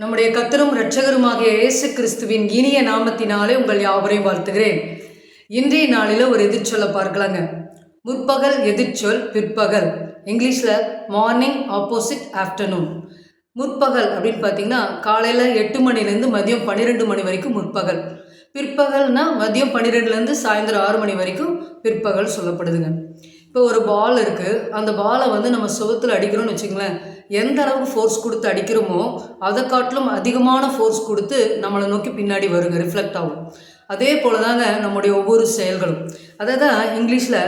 நம்முடைய கத்தரும் இரட்சகருமாகிய இயேசு கிறிஸ்துவின் இனிய நாமத்தினாலே உங்கள் யாவரையும் வாழ்த்துகிறேன். இன்றைய நாளில் ஒரு எதிர்ச்சொல்லை பார்க்கலாங்க. முற்பகல் எதிர்ச்சொல் பிற்பகல். இங்கிலீஷில் மார்னிங் ஆப்போசிட் ஆஃப்டர்நூன் முற்பகல் அப்படின்னு பார்த்தீங்கன்னா காலையில் எட்டு மணிலேருந்து மதியம் பன்னிரெண்டு மணி வரைக்கும் முற்பகல். பிற்பகல்னால் மதியம் பன்னிரெண்டுலேருந்து சாயந்தரம் ஆறு மணி வரைக்கும் பிற்பகல் சொல்லப்படுதுங்க. இப்போ ஒரு பால் இருக்குது அந்த பாலை வந்து நம்ம சுகத்தில் அடிக்கிறோம்னு வச்சுங்களேன் எந்த அளவுக்கு ஃபோர்ஸ் கொடுத்து அடிக்கிறோமோ அதை காட்டிலும் அதிகமான ஃபோர்ஸ் கொடுத்து நம்மளை நோக்கி பின்னாடி வருங்க ரிஃப்ளெக்ட் ஆகும். அதே போல் தாங்க நம்முடைய ஒவ்வொரு செயல்களும். அதை தான் இங்கிலீஷில்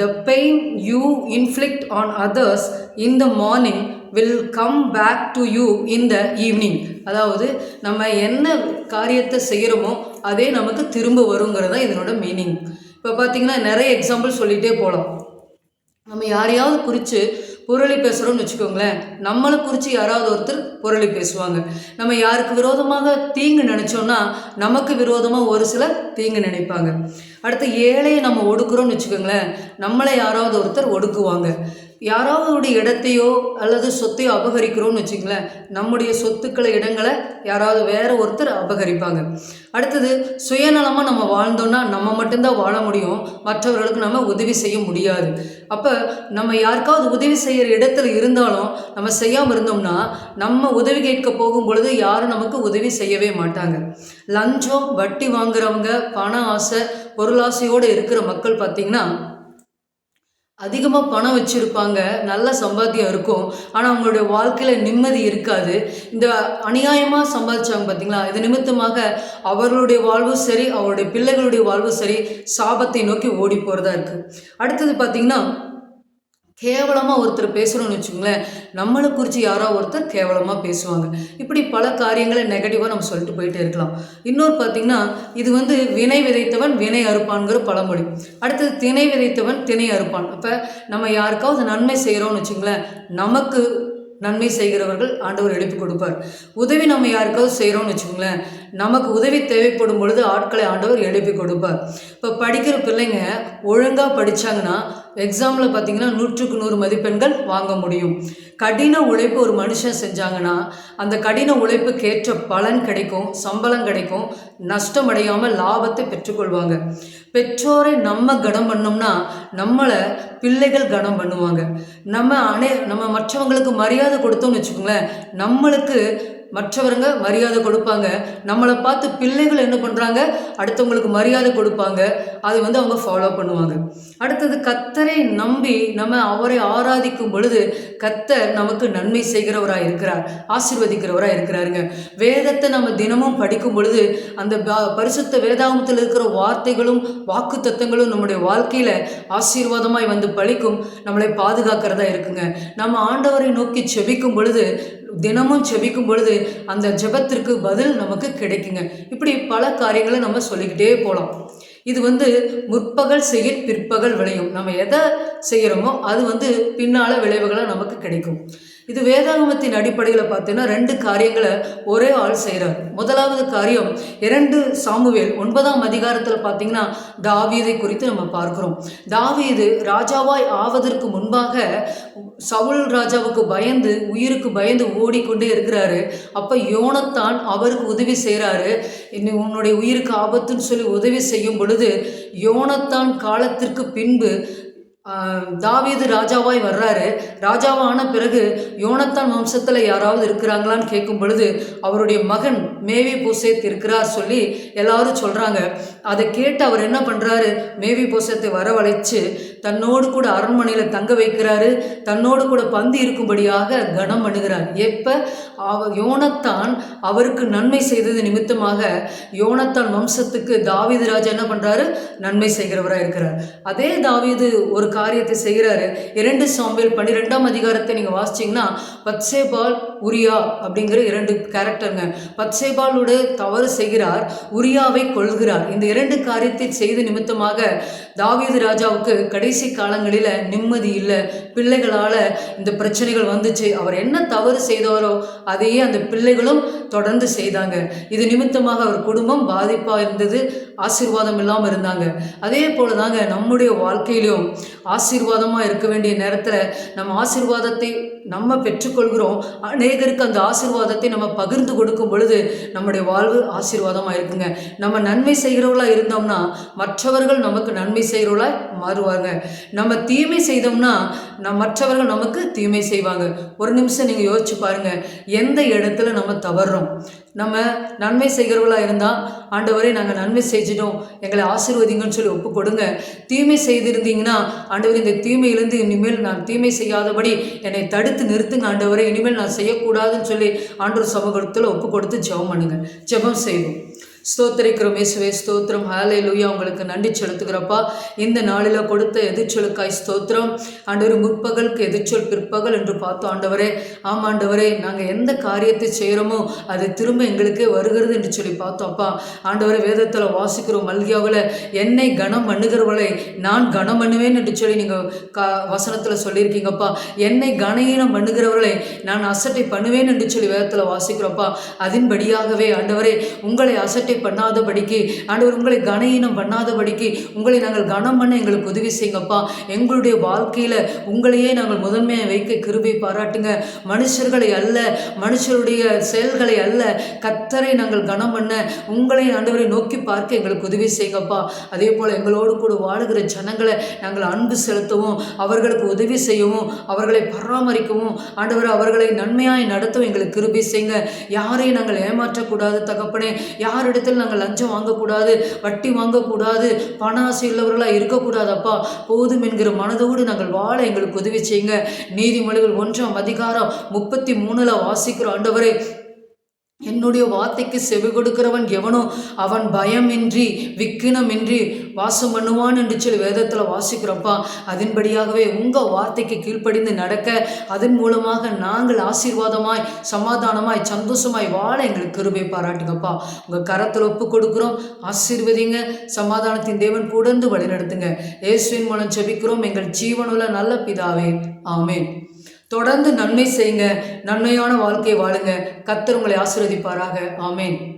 the pain you inflict on others in the morning will come back to you in the evening அதாவது நம்ம என்ன காரியத்தை செய்கிறோமோ அதே நமக்கு திரும்ப வருங்கிறது தான் இதனோட மீனிங் இப்போ பார்த்தீங்கன்னா நிறைய எக்ஸாம்பிள் சொல்லிகிட்டே போகலாம் நம்ம யாரையாவது குறித்து புரளி பேசுகிறோம்னு வச்சுக்கோங்களேன் நம்மளை குறித்து யாராவது ஒருத்தர் புரளி பேசுவாங்க. நம்ம யாருக்கு விரோதமாக தீங்கு நினச்சோன்னா நமக்கு விரோதமாக ஒரு சிலர் தீங்கு நினைப்பாங்க. அடுத்து ஏழையை நம்ம ஒடுக்குறோம்னு வச்சுக்கோங்களேன் நம்மளை யாராவது ஒருத்தர் ஒடுக்குவாங்க. யாராவது இடத்தையோ அல்லது சொத்தையோ அபகரிக்கிறோம்னு வச்சுங்களேன் நம்முடைய சொத்துக்களை இடங்களை யாராவது வேற ஒருத்தர் அபகரிப்பாங்க. அடுத்தது சுயநலமாக நம்ம வாழ்ந்தோன்னா நம்ம மட்டும்தான் வாழ முடியும் மற்றவர்களுக்கு நம்ம உதவி செய்ய முடியாது. அப்போ நம்ம யாருக்காவது உதவி செய்கிற இடத்துல இருந்தாலும் நம்ம செய்யாமல் இருந்தோம்னா நம்ம உதவி கேட்க போகும் பொழுது யாரும் நமக்கு உதவி செய்யவே மாட்டாங்க. லஞ்சம் வட்டி வாங்குறவங்க பண ஆசை பொருளாசையோடு இருக்கிற மக்கள் பார்த்திங்கன்னா அதிகமாக பணம் வச்சுருப்பாங்க நல்ல சம்பாத்தியம் இருக்கும். ஆனால் அவங்களுடைய வாழ்க்கையில் நிம்மதி இருக்காது. இந்த அநியாயமாக சம்பாதிச்சாங்க பார்த்தீங்களா இது நிமித்தமாக அவர்களுடைய வாழ்வும் சரி அவருடைய பிள்ளைகளுடைய வாழ்வும் சரி சாபத்தை நோக்கி ஓடி போகிறதா இருக்குது அடுத்தது பார்த்திங்கன்னா கேவலமாக ஒருத்தர் பேசுகிறோன்னு வச்சுங்களேன் நம்மளை குறித்து யாரோ ஒருத்தர் கேவலமாக பேசுவாங்க. இப்படி பல காரியங்களை நெகட்டிவாக நம்ம சொல்லிட்டு போயிட்டே இருக்கலாம். இன்னொரு பார்த்திங்கன்னா இது வந்து வினை விதைத்தவன் வினை அறுப்பான்கிற பழமொழி. அடுத்தது திணை விதைத்தவன் திணை அறுப்பான். அப்போ நம்ம யாருக்காவது நன்மை செய்கிறோம்னு வச்சுங்களேன் நமக்கு நன்மை செய்கிறவர்கள் ஆண்டவர் எழுப்பி கொடுப்பார். உதவி நம்ம யாருக்காவது செய்கிறோம்னு வச்சுக்கோங்களேன் நமக்கு உதவி தேவைப்படும் பொழுது ஆட்களை ஆண்டவர் எழுப்பி கொடுப்பார். இப்போ படிக்கிற பிள்ளைங்க ஒழுங்காக படித்தாங்கன்னா எக்ஸாமில் பார்த்தீங்கன்னா நூற்றுக்கு நூறு மதிப்பெண்கள் வாங்க முடியும். கடின உழைப்பு ஒரு மனுஷன் செஞ்சாங்கன்னா அந்த கடின உழைப்புக்கு ஏற்ற பலன் கிடைக்கும் சம்பளம் கிடைக்கும் நஷ்டம் அடையாமல் லாபத்தை பெற்றுக்கொள்வாங்க. பெற்றோரை நம்ம கனம் பண்ணோம்னா நம்மளை பிள்ளைகள் கனம் பண்ணுவாங்க. நம்ம அனை நம்ம மற்றவங்களுக்கு மரியாதை கொடுத்தோம்னு வச்சுக்கோங்களேன் நம்மளுக்கு மற்றவருங்க மரியாதை கொடுப்பாங்க. நம்மளை பார்த்து பிள்ளைகள் என்ன பண்ணுறாங்க அடுத்தவங்களுக்கு மரியாதை கொடுப்பாங்க. அதை வந்து அவங்க ஃபாலோ பண்ணுவாங்க. அடுத்தது கத்தரை நம்பி நம்ம அவரை ஆராதிக்கும் பொழுது கத்தர் நமக்கு நன்மை செய்கிறவராக இருக்கிறார் ஆசிர்வதிக்கிறவராக இருக்கிறாருங்க. வேதத்தை நம்ம தினமும் படிக்கும் பொழுது அந்த பரிசுத்த வேதாகமத்தில் இருக்கிற வார்த்தைகளும் வாக்கு தத்தங்களும் நம்முடைய வாழ்க்கையில் ஆசீர்வாதமாய் வந்து பழிக்கும் நம்மளை பாதுகாக்கிறதா இருக்குங்க. நம்ம ஆண்டவரை நோக்கி செபிக்கும் பொழுது தினமும் செபிக்கும் பொழுது அந்த ஜபத்திற்கு பதில் நமக்கு கிடைக்குங்க. இப்படி பல காரியங்களை நம்ம சொல்லிக்கிட்டே போகலாம் இது வந்து முற்பகல் செய்ய பிற்பகல் விளையும். நம்ம எதை செய்கிறோமோ அது வந்து பின்னால் விளைவுகளாக நமக்கு கிடைக்கும். இது வேதாகமத்தின் அடிப்படையில் பார்த்தீங்கன்னா ரெண்டு காரியங்களை ஒரே ஆள் செய்கிறார் முதலாவது காரியம் இரண்டு சாமுவேல் ஒன்பதாம் அதிகாரத்தில் பார்த்தீங்கன்னா தாவீதை குறித்து நம்ம பார்க்குறோம். தாவீது ராஜாவாய் ஆவதற்கு முன்பாக சவுல் ராஜாவுக்கு பயந்து உயிருக்கு பயந்து ஓடிக்கொண்டே இருக்கிறாரு. அப்போ யோனத்தான் அவருக்கு உதவி செய்கிறாரு இன்னும் உன்னுடைய உயிருக்கு ஆபத்துன்னு சொல்லி உதவி செய்யும் பொழுது யோனத்தான் காலத்திற்கு பின்பு தாவீது ராஜாவாய் வர்றாரு. ராஜாவான பிறகு யோனத்தான் வம்சத்தில் யாராவது இருக்கிறாங்களான்னு கேட்கும் பொழுது அவருடைய மகன் மேவி பூசேத் இருக்கிறார் சொல்லி எல்லாரும் சொல்கிறாங்க அதை கேட்டு அவர் என்ன பண்ணுறாரு மேவி பூசத்தை வரவழைச்சு தன்னோடு கூட அரண்மனையில் தங்க வைக்கிறாரு. தன்னோடு கூட பந்து இருக்கும்படியாக கனம் பண்ணுகிறார் எப்போ? அவ யோனத்தான் அவருக்கு நன்மை செய்தது நிமித்தமாக யோனத்தான் வம்சத்துக்கு தாவீது ராஜா என்ன பண்ணுறாரு நன்மை செய்கிறவராக இருக்கிறார். அதே தாவீது ஒரு காரியத்தை செய்கிறாரு இரண்டு சாம்பியல் பன்னிரெண்டாம் அதிகாரத்தை நீங்கள் வாசிச்சிங்கன்னா பத்சேபால் உரியா அப்படிங்கிற இரண்டு கேரக்டருங்க பத்சேபாலோட தவறு செய்கிறார் உரியாவை கொள்கிறார் இந்த இரண்டு காரியத்தை செய்த நிமித்தமாக தாவீது ராஜாவுக்கு கடைசி காலங்களில் நிம்மதி இல்லை. பிள்ளைகளால் இந்த பிரச்சனைகள் வந்துச்சு. அவர் என்ன தவறு செய்தாரோ அதையே அந்த பிள்ளைகளும் தொடர்ந்து செய்தாங்க. இது நிமித்தமாக அவர் குடும்பம் பாதிப்பாக இருந்தது. ஆசீர்வாதம் இல்லாமல் இருந்தாங்க. அதே போல தாங்க நம்முடைய வாழ்க்கையிலும் ஆசீர்வாதமாக இருக்க வேண்டிய நேரத்தில் நம்ம ஆசீர்வாதத்தை நம்ம பெற்றுக்கொள்கிறோம். அநேகருக்கு அந்த ஆசீர்வாதத்தை நம்ம பகிர்ந்து கொடுக்கும் பொழுது நம்முடைய வாழ்வு ஆசீர்வாதமாக இருக்குங்க. நம்ம நன்மை செய்கிறவர்களாக இருந்தோம்னா மற்றவர்கள் நமக்கு நன்மை செய்கிறவர்களாக மாறுவாங்க. நம்ம தீமை செய்தோம்னா நம் மற்றவர்கள் நமக்கு தீமை செய்வாங்க. ஒரு நிமிஷம் நீங்கள் யோசிச்சு பாருங்கள் எந்த இடத்துல நம்ம தவறுறோம்? நம்ம நன்மை செய்கிறவர்களாக இருந்தால் ஆண்டவரே நாங்கள் நன்மை செஞ்சிட்டோம் எங்களை ஆசீர்வதிங்கன்னு சொல்லி ஒப்பு கொடுங்க தீமை செய்திருந்தீங்கன்னா ஆண்டவர் இந்த தீமையிலிருந்து இனிமேல் நான் தீமை செய்யாதபடி என்னை தடுத்து நிறுத்துங்க ஆண்டவரை. இனிமேல் நான் செய்யக்கூடாதுன்னு சொல்லி ஆண்டவர் சமூகத்தில் ஒப்பு கொடுத்து ஜெபம் பண்ணுங்க. ஜெபம் செய்வோம். ஸ்தோத்திரிக்கிறோம் இயேசுவே ஸ்தோத்திரம். ஹாலே லூயா உங்களுக்கு நன்றி செலுத்துகிறப்பா. இந்த நாளில் கொடுத்த எதிர்ச்சொலுக்காய் ஸ்தோத்திரம். ஆண்டவர் முற்பகலுக்கு எதிர்ச்சொல் பிற்பகல் என்று பார்த்தோம் ஆண்டவரே. ஆமாம் ஆண்டவரே நாங்கள் எந்த காரியத்தை செய்கிறோமோ அது திரும்ப எங்களுக்கே வருகிறது என்று சொல்லி பார்த்தோம் அப்பா. வேதத்தில் வாசிக்கிறோம் மல்கியாவில் என்னை கனம் பண்ணுகிறவளை நான் கனம் பண்ணுவேன் என்று சொல்லி நீங்கள் கா வசனத்தில் சொல்லியிருக்கீங்கப்பா என்னை கனஈனம் பண்ணுகிறவர்களை நான் அசட்டை பண்ணுவேன் என்று சொல்லி வேதத்தில் வாசிக்கிறோப்பா அதன்படியாகவே ஆண்டவரே உங்களை அசட்டை பண்ணாதபடிக்கு ஆண்டவர் உங்களை கனஈனம் பண்ணாதபடிக்கு உங்களை நாங்கள் கனம் பண்ண எங்களுக்கு உதவி செய்யுங்கப்பா. எங்களுடைய வாழ்க்கையில் உங்களையே நாங்கள் முதன்மையாக வைக்க கிருபை பாராட்டுங்க. மனுஷர்களை அல்ல மனுஷருடைய செயல்களை அல்ல கத்தரை நாங்கள் கனம் பண்ண உங்களை ஆண்டவரை நோக்கி பார்க்க எங்களுக்கு உதவி செய்யுங்கப்பா. அதே போல் எங்களோடு கூட வாழுகிற ஜனங்களை நாங்கள் அன்பு செலுத்தவும் அவர்களுக்கு உதவி செய்யவும் அவர்களை பராமரிக்கவும் ஆண்டவர் அவர்களை நன்மையாய் நடத்தவும் எங்களுக்கு கிருபி செய்யுங்க. யாரையும் நாங்கள் ஏமாற்றக்கூடாது தகப்பனே. யாரிடத்தில் நாங்கள் லஞ்சம் வாங்கக்கூடாது வட்டி வாங்கக்கூடாது பண ஆசை உள்ளவர்களாக இருக்கக்கூடாதப்பா. போதும் என்கிற மனதோடு நாங்கள் வாழ எங்களுக்கு உதவி செய்யுங்க. நீதிமொழிகள் ஒன்றாம் அதிகாரம் முப்பத்தி மூணில் வாசிக்கிற ஆண்டவரே என்னுடைய வார்த்தைக்கு செவி கொடுக்கிறவன் எவனோ அவன் பயமின்றி விக்கினமின்றி வாசம் பண்ணுவான் என்று சொல்லி வேதத்தில் வாசிக்கிறப்பா அதன்படியாகவே உங்கள் வார்த்தைக்கு கீழ்ப்படிந்து நடக்க அதன் மூலமாக நாங்கள் ஆசீர்வாதமாய் சமாதானமாய் சந்தோஷமாய் வாழ எங்களுக்கு கிருபை பாராட்டுங்கப்பா. உங்கள் கரத்தில் ஒப்பு கொடுக்குறோம். ஆசீர்வதிங்க. சமாதானத்தின் தேவன் கூடந்து வழிநடத்துங்க. இயேசுவின் மூலம் செபிக்கிறோம் எங்கள் ஜீவனுள்ள நல்ல பிதாவே. ஆமேன். தொடர்ந்து நன்மை செய்யுங்க. நன்மையான வாழ்க்கையை வாழுங்க. கத்தர் உங்களை ஆசீர்வதிப்பாராக. ஆமேன்.